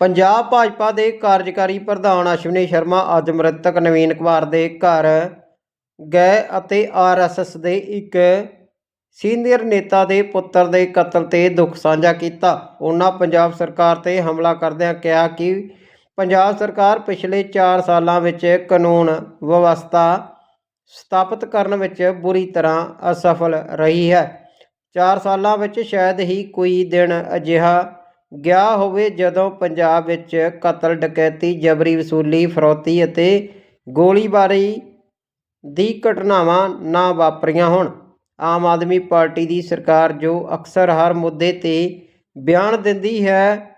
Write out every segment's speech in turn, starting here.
ਪੰਜਾਬ ਭਾਜਪਾ ਦੇ ਕਾਰਜਕਾਰੀ ਪ੍ਰਧਾਨ ਅਸ਼ਵਨੀ ਸ਼ਰਮਾ ਅੱਜ ਮ੍ਰਿਤਕ ਨਵੀਨ ਕੁਮਾਰ ਦੇ ਘਰ ਗਏ ਅਤੇ ਆਰਐਸਐਸ ਦੇ ਇੱਕ ਸੀਨੀਅਰ ਨੇਤਾ ਦੇ ਪੁੱਤਰ ਦੇ ਕਤਲ ਤੇ ਦੁੱਖ ਸਾਂਝਾ ਕੀਤਾ। ਉਹਨਾਂ ਪੰਜਾਬ ਸਰਕਾਰ ਤੇ ਹਮਲਾ ਕਰਦਿਆਂ ਕਿਹਾ ਕਿ ਪੰਜਾਬ ਸਰਕਾਰ ਪਿਛਲੇ 4 ਸਾਲਾਂ ਵਿੱਚ ਕਾਨੂੰਨ ਵਿਵਸਥਾ ਸਥਾਪਿਤ ਕਰਨ ਵਿੱਚ ਬੁਰੀ ਤਰ੍ਹਾਂ ਅਸਫਲ ਰਹੀ ਹੈ। 4 ਸਾਲਾਂ ਵਿੱਚ ਸ਼ਾਇਦ ਹੀ ਕੋਈ ਦਿਨ ਅਜਿਹਾ ਗਿਆ ਹੋਵੇ ਜਦੋਂ ਪੰਜਾਬ ਵਿੱਚ ਕਤਲ, ਡਕੈਤੀ, ਜਬਰੀ, ਵਸੂਲੀ, ਫਰੌਤੀ ਅਤੇ ਗੋਲੀਬਾਰੀ ਦੀ ਘਟਨਾਵਾਂ ਨਾ ਵਾਪਰੀਆਂ ਹੋਣ, ਆਮ ਆਦਮੀ ਪਾਰਟੀ ਦੀ ਸਰਕਾਰ ਜੋ ਅਕਸਰ ਹਰ ਮੁੱਦੇ ਤੇ ਬਿਆਨ ਦਿੰਦੀ ਹੈ,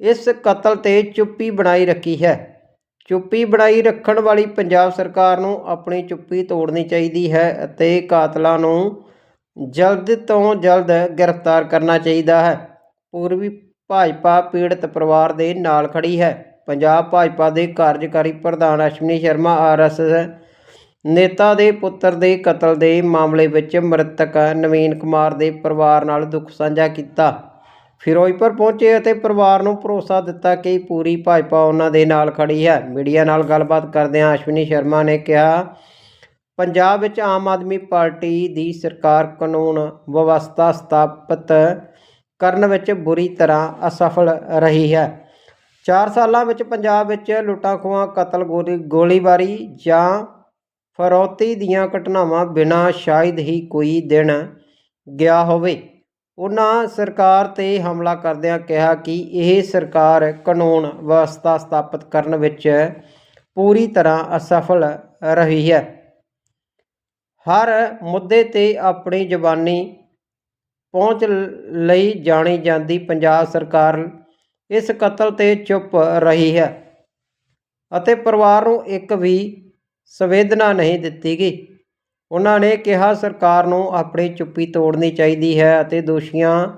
ਇਸ ਕਤਲ ਤੇ ਚੁੱਪੀ ਬਣਾਈ ਰੱਖੀ ਹੈ। ਚੁੱਪੀ ਬਣਾਈ ਰੱਖਣ ਵਾਲੀ ਪੰਜਾਬ ਸਰਕਾਰ ਨੂੰ ਆਪਣੀ ਚੁੱਪੀ ਤੋੜਨੀ ਚਾਹੀਦੀ ਹੈ ਅਤੇ ਕਾਤਲਾਂ ਨੂੰ ਜਲਦ ਤੋਂ ਜਲਦ ਗ੍ਰਿਫਤਾਰ ਕਰਨਾ ਚਾਹੀਦਾ ਹੈ। ਪੂਰਬੀ ਭਾਜਪਾ ਪੀੜਤ ਪਰਿਵਾਰ ਦੇ ਨਾਲ ਖੜੀ ਹੈ। ਪੰਜਾਬ ਭਾਜਪਾ ਦੇ ਕਾਰਜਕਾਰੀ ਪ੍ਰਧਾਨ ਅਸ਼ਵਨੀ ਸ਼ਰਮਾ ਆਰਐਸਐਸ ਨੇਤਾ ਦੇ ਪੁੱਤਰ ਦੇ ਕਤਲ ਦੇ ਮਾਮਲੇ ਵਿੱਚ ਮ੍ਰਿਤਕ ਨਵੀਨ ਕੁਮਾਰ ਦੇ ਪਰਿਵਾਰ ਨਾਲ ਦੁੱਖ ਸਾਂਝਾ ਕੀਤਾ। ਫਿਰੋਜ਼ਪੁਰ ਪਹੁੰਚੇ ਅਤੇ ਪਰਿਵਾਰ ਨੂੰ ਭਰੋਸਾ ਦਿੱਤਾ ਕਿ ਪੂਰੀ ਭਾਜਪਾ ਉਹਨਾਂ ਦੇ ਨਾਲ ਖੜੀ ਹੈ। ਮੀਡੀਆ ਨਾਲ ਗੱਲਬਾਤ ਕਰਦਿਆਂ ਅਸ਼ਵਨੀ ਸ਼ਰਮਾ ਨੇ ਕਿਹਾ, ਪੰਜਾਬ ਵਿੱਚ ਆਮ ਆਦਮੀ ਪਾਰਟੀ ਦੀ ਸਰਕਾਰ ਕਾਨੂੰਨ ਵਿਵਸਥਾ ਸਥਾਪਿਤ ਕਰਨ ਵਿੱਚ ਬੁਰੀ ਤਰ੍ਹਾਂ ਅਸਫਲ ਰਹੀ ਹੈ। 4 ਸਾਲਾਂ ਵਿੱਚ ਪੰਜਾਬ ਵਿੱਚ ਲੁੱਟਾਂ ਖੋਹਾਂ ਕਤਲ, ਗੋਲੀ, ਗੋਲੀਬਾਰੀ ਜਾਂ ਫਰੋਤੀ ਦੀਆਂ ਘਟਨਾਵਾਂ ਬਿਨਾਂ ਸ਼ਾਇਦ ਹੀ ਕੋਈ ਦਿਨ ਗਿਆ ਹੋਵੇ। ਉਹਨਾਂ ਸਰਕਾਰ ਤੇ ਹਮਲਾ ਕਰਦਿਆਂ ਕਿਹਾ ਕਿ ਇਹ ਸਰਕਾਰ ਕਾਨੂੰਨ ਵਿਵਸਥਾ ਸਥਾਪਿਤ ਕਰਨ ਵਿੱਚ ਪੂਰੀ ਤਰ੍ਹਾਂ ਅਸਫਲ ਰਹੀ ਹੈ। ਹਰ ਮੁੱਦੇ ਤੇ ਆਪਣੀ ਜ਼ਬਾਨੀ ਪਹੁੰਚ ਲਈ ਜਾਣੀ ਜਾਂਦੀ ਪੰਜਾਬ ਸਰਕਾਰ ਇਸ ਕਤਲ ਤੇ ਚੁੱਪ ਰਹੀ ਹੈ ਅਤੇ ਪਰਿਵਾਰ ਨੂੰ ਇੱਕ ਵੀ ਸੰਵੇਦਨਾ ਨਹੀਂ ਦਿੱਤੀ ਗਈ। ਉਹਨਾਂ ਨੇ ਕਿਹਾ, ਸਰਕਾਰ ਨੂੰ ਆਪਣੀ ਚੁੱਪੀ ਤੋੜਨੀ ਚਾਹੀਦੀ ਹੈ ਅਤੇ ਦੋਸ਼ੀਆਂ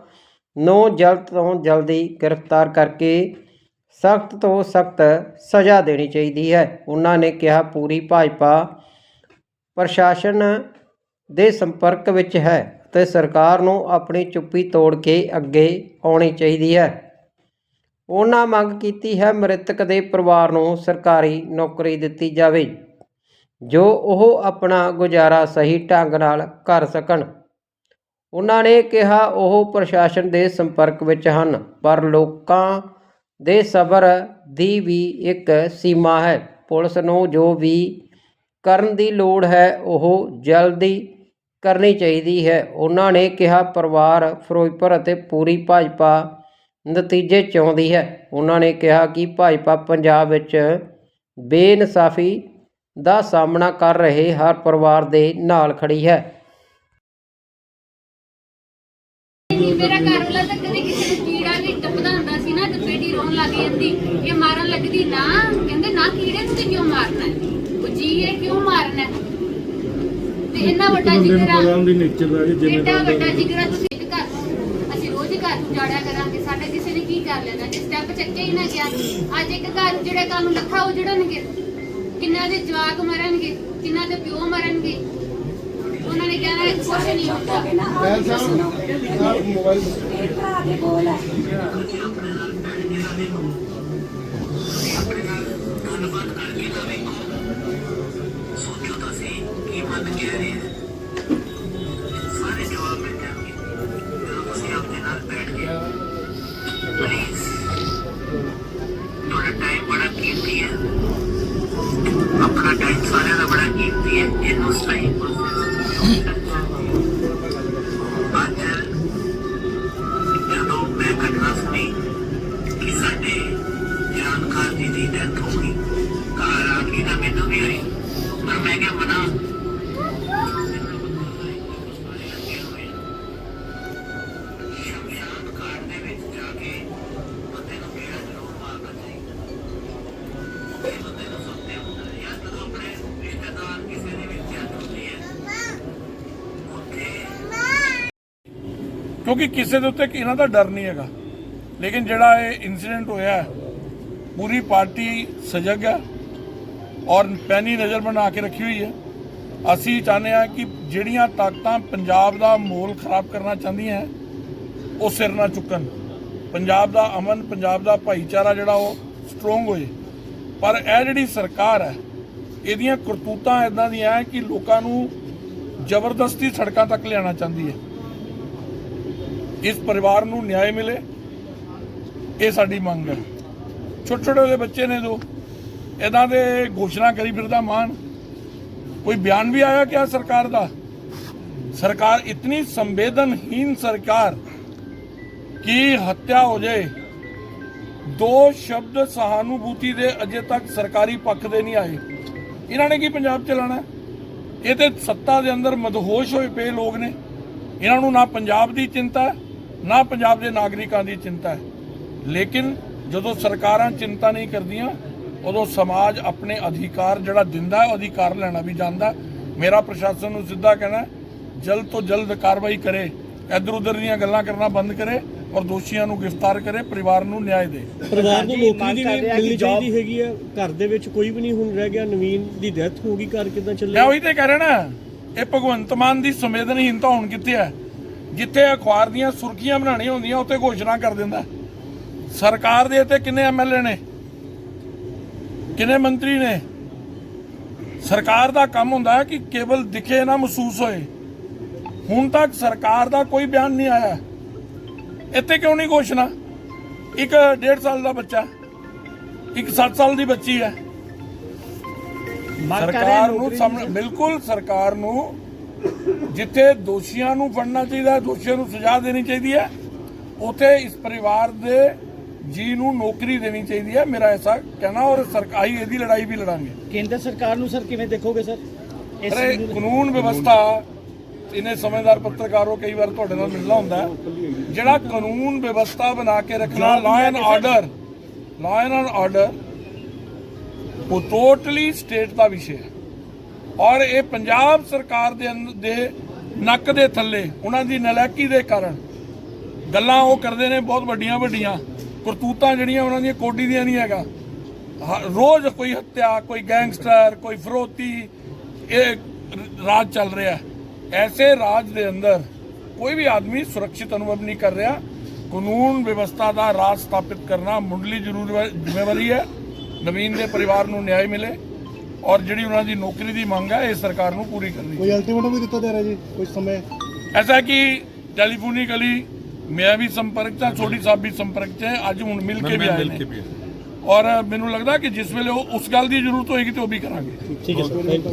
ਨੂੰ ਜਲਦ ਤੋਂ ਜਲਦੀ ਗ੍ਰਿਫਤਾਰ ਕਰਕੇ ਸਖਤ ਤੋਂ ਸਖਤ ਸਜ਼ਾ ਦੇਣੀ ਚਾਹੀਦੀ ਹੈ। ਉਹਨਾਂ ਨੇ ਕਿਹਾ, ਪੂਰੀ ਭਾਜਪਾ ਪ੍ਰਸ਼ਾਸਨ ਦੇ ਸੰਪਰਕ ਵਿੱਚ ਹੈ। ਤੇ ਸਰਕਾਰ ਨੂੰ ਆਪਣੀ ਚੁੱਪੀ ਤੋੜ ਕੇ ਅੱਗੇ ਆਉਣੀ ਚਾਹੀਦੀ ਹੈ। ਉਹਨਾਂ ਮੰਗ ਕੀਤੀ ਹੈ ਮ੍ਰਿਤਕ ਦੇ ਪਰਿਵਾਰ ਨੂੰ ਸਰਕਾਰੀ ਨੌਕਰੀ ਦਿੱਤੀ ਜਾਵੇ, ਜੋ ਉਹ ਆਪਣਾ ਗੁਜ਼ਾਰਾ ਸਹੀ ਢੰਗ ਨਾਲ ਕਰ ਸਕਣ। ਉਹਨਾਂ ਨੇ ਕਿਹਾ, ਉਹ ਪ੍ਰਸ਼ਾਸਨ ਦੇ ਸੰਪਰਕ ਵਿੱਚ ਹਨ, ਪਰ ਲੋਕਾਂ ਦੇ ਸਬਰ ਦੀ ਵੀ ਇੱਕ ਸੀਮਾ ਹੈ। ਪੁਲਿਸ ਨੂੰ ਜੋ ਵੀ ਕਰਨ ਦੀ ਲੋੜ ਹੈ, ਉਹ ਜਲਦੀ ਕਰਨੀ ਚਾਹੀਦੀ ਹੈ। ਉਹਨਾਂ ਨੇ ਕਿਹਾ, ਪਰਿਵਾਰ ਫਿਰੋਜ਼ਪੁਰ ਅਤੇ ਪੂਰੀ ਭਾਜਪਾ ਨਤੀਜੇ ਚਾਹੁੰਦੀ ਹੈ। ਉਹਨਾਂ ਨੇ ਕਿਹਾ ਕਿ ਭਾਜਪਾ ਪੰਜਾਬ ਵਿੱਚ ਬੇਇਨਸਾਫੀ ਦਾ ਸਾਹਮਣਾ ਕਰ ਰਹੇ ਹਰ ਪਰਿਵਾਰ ਦੇ ਨਾਲ ਖੜੀ ਹੈ। ਮੇਰਾ ਘਰ ਵਾਲਾ ਤਾਂ ਕਦੇ ਕਿਸੇ ਨੂੰ ਕੀੜਾ ਨਹੀਂ ਟੱਪਦਾ ਹੁੰਦਾ ਸੀ ਨਾ ਤੇ ਬੇਟੀ ਰੋਣ ਲੱਗ ਜਾਂਦੀ। ਇਹ ਮਾਰਨ ਲੱਗਦੀ ਨਾ, ਕਹਿੰਦੇ ਨਾ ਕੀੜੇ ਨੂੰ ਤੇ ਕਿਉਂ ਮਾਰਨਾ ਉਹ ਜੀ ਹੈ ਕਿਉਂ ਮਾਰਨਾ ਹੈ? ਤੇ ਇੰਨਾ ਵੱਡਾ ਜਿਗਰਾ ਉਹਦੀ ਨੇਚਰ ਦਾ ਜਿਵੇਂ ਵੱਡਾ ਜਿਗਰਾ ਤੁਸੀਂ ਇੱਕ ਘਰ ਨੂੰ ਅਸੀਂ ਰੋਜ਼ ਹੀ ਘਰ ਨੂੰ ਜਾੜਿਆ ਕਰਾਂਗੇ। ਸਾਡੇ ਕਿਸੇ ਨੇ ਕੀ ਕਰ ਲੈਣਾ? ਜੇ ਸਟੈਪ ਚੱਕਿਆ ਹੀ ਨਾ ਗਿਆ ਅੱਜ ਇੱਕ ਘਰ ਜਿਹੜੇ ਨੂੰ ਲੱਖਾਂ ਉਜੜਨਗੇ ਕਿੰਨਾ ਦੇ ਜਵਾਕ ਮਰਨਗੇ ਕਿੰਨਾ ਦੇ ਪਿਓ ਮਰਨਗੇ। ਉਹਨਾਂ ਨੇ ਕਹਿਣਾ ਕੁਛ ਨਹੀਂ ਹੁੰਦਾ। ਤੁਹਾਡਾ ਕਿਉਂਕਿ ਕਿਸੇ ਦੇ ਉੱਤੇ ਇਹਨਾਂ ਦਾ ਡਰ ਨਹੀਂ ਹੈਗਾ। ਲੇਕਿਨ ਜਿਹੜਾ ਇਹ ਇਨਸੀਡੈਂਟ ਹੋਇਆ ਪੂਰੀ ਪਾਰਟੀ ਸਜਗ ਹੈ ਔਰ ਪੈਣੀ ਨਜ਼ਰ ਬਣਾ ਕੇ ਰੱਖੀ ਹੋਈ ਹੈ। ਅਸੀਂ ਚਾਹੁੰਦੇ ਹਾਂ ਕਿ ਜਿਹੜੀਆਂ ਤਾਕਤਾਂ ਪੰਜਾਬ ਦਾ ਮਾਹੌਲ ਖਰਾਬ ਕਰਨਾ ਚਾਹੁੰਦੀਆਂ ਉਹ ਸਿਰ ਨਾ ਚੁੱਕਣ। ਪੰਜਾਬ ਦਾ ਅਮਨ, ਪੰਜਾਬ ਦਾ ਭਾਈਚਾਰਾ ਜਿਹੜਾ ਉਹ ਸਟਰੋਂਗ ਹੋਏ। ਪਰ ਇਹ ਜਿਹੜੀ ਸਰਕਾਰ ਹੈ, ਇਹਦੀਆਂ ਕਰਤੂਤਾਂ ਇਦਾਂ ਦੀਆਂ ਹੈ ਕਿ ਲੋਕਾਂ ਨੂੰ ਜ਼ਬਰਦਸਤੀ ਸੜਕਾਂ ਤੱਕ ਲਿਆਉਣਾ ਚਾਹੁੰਦੀ ਹੈ। ਇਸ ਪਰਿਵਾਰ ਨੂੰ ਨਿਆਂ ਮਿਲੇ, ਇਹ ਸਾਡੀ ਮੰਗ ਹੈ। ਛੋਟੇ ਛੋਟੇ ਉਹਦੇ ਬੱਚੇ ਨੇ ਜੋ, ਇਹਨਾਂ ਦੇ ਘੋਸ਼ਣਾ ਕਰੀ ਫਿਰਦਾ ਮਾਨ। ਕੋਈ ਬਿਆਨ ਵੀ ਆਇਆ ਕਿਆ ਸਰਕਾਰ ਦਾ? ਸਰਕਾਰ ਇਤਨੀ ਸੰਵੇਦਨਹੀਨ ਸਰਕਾਰ ਕਿ ਹੱਤਿਆ ਹੋ ਜਾਏ, ਦੋ ਸ਼ਬਦ ਸਹਾਨੁਭੂਤੀ ਦੇ ਅਜੇ ਤੱਕ ਸਰਕਾਰੀ ਪੱਖ ਦੇ ਨਹੀਂ ਆਏ। ਇਹਨਾਂ ਨੇ ਕੀ ਪੰਜਾਬ ਚਲਾਣਾ ਇਹ ਤੇ ਸੱਤਾ ਦੇ ਅੰਦਰ ਮਦਹੋਸ਼ ਹੋਏ ਪਏ ਲੋਕ ਨੇ। ਇਹਨਾਂ ਨੂੰ ਨਾ ਪੰਜਾਬ ਦੀ ਚਿੰਤਾ ਹੈ ਨਾ ਪੰਜਾਬ ਦੇ ਨਾਗਰਿਕਾਂ ਦੀ ਚਿੰਤਾ ਹੈ। ਲੇਕਿਨ ਜਦੋਂ ਸਰਕਾਰਾਂ ਚਿੰਤਾ ਨਹੀਂ ਕਰਦੀਆਂ ਉਦੋਂ ਸਮਾਜ ਆਪਣੇ ਅਧਿਕਾਰ ਜਿਹੜਾ ਦਿੰਦਾ ਹੈ ਉਹ ਅਧਿਕਾਰ ਲੈਣਾ ਵੀ ਜਾਂਦਾ। ਮੇਰਾ ਪ੍ਰਸ਼ਾਸਨ ਨੂੰ ਸਿੱਧਾ ਕਹਿਣਾ ਹੈ, ਜਲਦ ਤੋਂ ਜਲਦ ਕਾਰਵਾਈ ਕਰੇ ਇੱਧਰ ਉੱਧਰ ਦੀਆਂ ਗੱਲਾਂ ਕਰਨਾ ਬੰਦ ਕਰੇ ਔਰ ਦੋਸ਼ੀਆਂ ਨੂੰ ਗ੍ਰਿਫਤਾਰ ਕਰੇ ਪਰਿਵਾਰ ਨੂੰ ਨਿਆਂ ਦੇ। ਪਰਿਵਾਰ ਨੂੰ ਜੀ, ਨੌਕਰੀ ਦੀ ਵੀ ਮਿਲਣੀ ਚਾਹੀਦੀ ਹੈਗੀ ਆ। ਘਰ ਦੇ ਵਿੱਚ ਕੋਈ ਵੀ ਨਹੀਂ ਹੁਣ ਰਹਿ ਗਿਆ ਨਵੀਨ ਦੀ ਡੈਥ ਹੋ ਗਈ ਘਰ ਕਿਦਾਂ ਮੈਂ ਚੱਲੇ ਉਹੀ ਤੇ ਕਹਿ ਰਿਹਾ ਨਾ ਇਹ ਭਗਵੰਤ ਮਾਨ ਦੀ ਸੰਵੇਦਨਹੀਨਤਾ ਹੁਣ ਕਿੱਥੇ ਹੈ? ਜਿੱਥੇ ਅਖਬਾਰ ਦੀਆਂ ਸੁਰਖੀਆਂ ਬਣਾਉਣੀਆਂ ਹੁੰਦੀਆਂ ਉੱਥੇ ਘੋਸ਼ਣਾ ਕਰ ਦਿੰਦਾ। ਸਰਕਾਰ ਦੇ ਤੇ ਕਿੰਨੇ ਐਮਐਲਏ ਨੇ? ਕਿੰਨੇ ਮੰਤਰੀ ਨੇ? ਸਰਕਾਰ ਦਾ ਕੰਮ ਹੁੰਦਾ ਹੈ ਕਿ ਕੇਵਲ ਦਿਖੇ ਨਾ ਮਹਿਸੂਸ ਹੋਏ। ਹੁਣ ਤੱਕ ਸਰਕਾਰ ਦਾ ਕੋਈ ਬਿਆਨ ਨਹੀਂ ਆਇਆ। ਇੱਥੇ ਕਿਉਂ ਨਹੀਂ ਘੋਸ਼ਣਾ? ਇੱਕ 1.5 ਸਾਲ ਦਾ ਬੱਚਾ ਇੱਕ 7 ਸਾਲ ਦੀ ਬੱਚੀ ਹੈ। ਸਰਕਾਰ ਨੂੰ ਬਿਲਕੁਲ ਸਰਕਾਰ ਨੂੰ ਜਿੱਥੇ ਦੋਸ਼ੀਆਂ ਨੂੰ ਫੜਨਾ ਚਾਹੀਦਾ ਦੋਸ਼ੀਆਂ ਨੂੰ ਸਜ਼ਾ ਦੇਣੀ ਚਾਹੀਦੀ ਹੈ ਉਥੇ ਇਸ ਪਰਿਵਾਰ ਦੇ ਜੀ ਨੂੰ ਨੌਕਰੀ ਦੇਣੀ ਚਾਹੀਦੀ ਹੈ ਮੇਰਾ ਐਸਾ ਕਹਿਣਾ ਔਰ ਸਰਕਾਰੀ ਇਹਦੀ ਲੜਾਈ ਵੀ ਲੜਾਂਗੇ। ਕੇਂਦਰ ਸਰਕਾਰ ਨੂੰ ਸਰ ਕਿਵੇਂ ਦੇਖੋਗੇ ਸਰ? ਇਸ ਕਾਨੂੰਨ ਵਿਵਸਥਾ ਇਹਨੇ ਸਮਝਦਾਰ ਪੱਤਰਕਾਰ ਕਈ ਵਾਰ ਤੁਹਾਡੇ ਨਾਲ ਮਿਲਣਾ ਹੁੰਦਾ ਹੈ। ਜਿਹੜਾ ਕਾਨੂੰਨ ਵਿਵਸਥਾ ਬਣਾ ਕੇ ਰੱਖਣਾ law and order law and order ਉਹ ਟੋਟਲੀ ਸਟੇਟ ਦਾ ਵਿਸ਼ੇ ਹੈ। ਔਰ ਇਹ ਪੰਜਾਬ ਸਰਕਾਰ ਦੇ ਅੰਦ- ਦੇ ਨੱਕ ਦੇ ਥੱਲੇ, ਉਹਨਾਂ ਦੀ ਨਲਾਇਕੀ ਦੇ ਕਾਰਨ ਗੱਲਾਂ ਉਹ ਕਰਦੇ ਨੇ, ਬਹੁਤ ਵੱਡੀਆਂ ਵੱਡੀਆਂ। ਕਰਤੂਤਾਂ ਜਿਹੜੀਆਂ ਉਹਨਾਂ ਦੀਆਂ, ਕੋਡੀ ਦੀਆਂ ਨਹੀਂ ਹੈਗਾ। ਹ- ਰੋਜ਼ ਕੋਈ ਹੱਤਿਆ, ਕੋਈ ਗੈਂਗਸਟਰ, ਕੋਈ ਫਰੋਤੀ, ਇਹ ਰਾਜ ਚੱਲ ਰਿਹਾ। ਐਸੇ ਰਾਜ ਦੇ ਅੰਦਰ ਕੋਈ ਵੀ ਆਦਮੀ ਸੁਰੱਖਿਅਤ ਅਨੁਭਵ ਨਹੀਂ ਕਰ ਰਿਹਾ। ਕਾਨੂੰਨ ਵਿਵਸਥਾ ਦਾ ਰਾਜ ਸਥਾਪਿਤ ਕਰਨਾ ਮੁੱਢਲੀ ਜ਼ਰੂਰ, ਜ਼ਿੰਮੇਵਾਰੀ ਹੈ। ਨਵੀਨ ਦੇ ਪਰਿਵਾਰ ਨੂੰ ਨਿਆਂ ਮਿਲੇ। ਔਰ ਜਿਹੜੀ ਉਹਨਾਂ ਦੀ ਨੌਕਰੀ ਦੀ ਮੰਗ ਹੈ ਇਹ ਸਰਕਾਰ ਨੂੰ ਪੂਰੀ ਕਰਨੀ ਕੋਈ ਅਲਟੀਮੇਟਮ ਵੀ ਦਿੱਤਾ ਜਾ ਰਿਹਾ ਜੀ ਕੁਝ ਸਮੇਂ? ਐਸਾ ਕਿ ਟੈਲੀਫੋਨਿਕਲੀ ਮੈਂ ਵੀ ਸੰਪਰਕ ਹਾਂ, ਛੋਟੀ ਸਾਹਿਬ ਵੀ ਸੰਪਰਕ 'ਚ ਹੈ ਅੱਜ ਹੁਣ ਮਿਲ ਕੇ ਵੀ ਆਏ ਨੇ। ਔਰ ਮੈਨੂੰ ਲੱਗਦਾ ਕਿ ਜਿਸ ਵੇਲੇ ਉਹ ਉਸ ਗੱਲ ਦੀ ਜ਼ਰੂਰਤ ਹੋਏਗੀ ਤੇ ਉਹ ਵੀ ਕਰਾਂਗੇ। ਠੀਕ ਹੈ ਸਰ। Thank you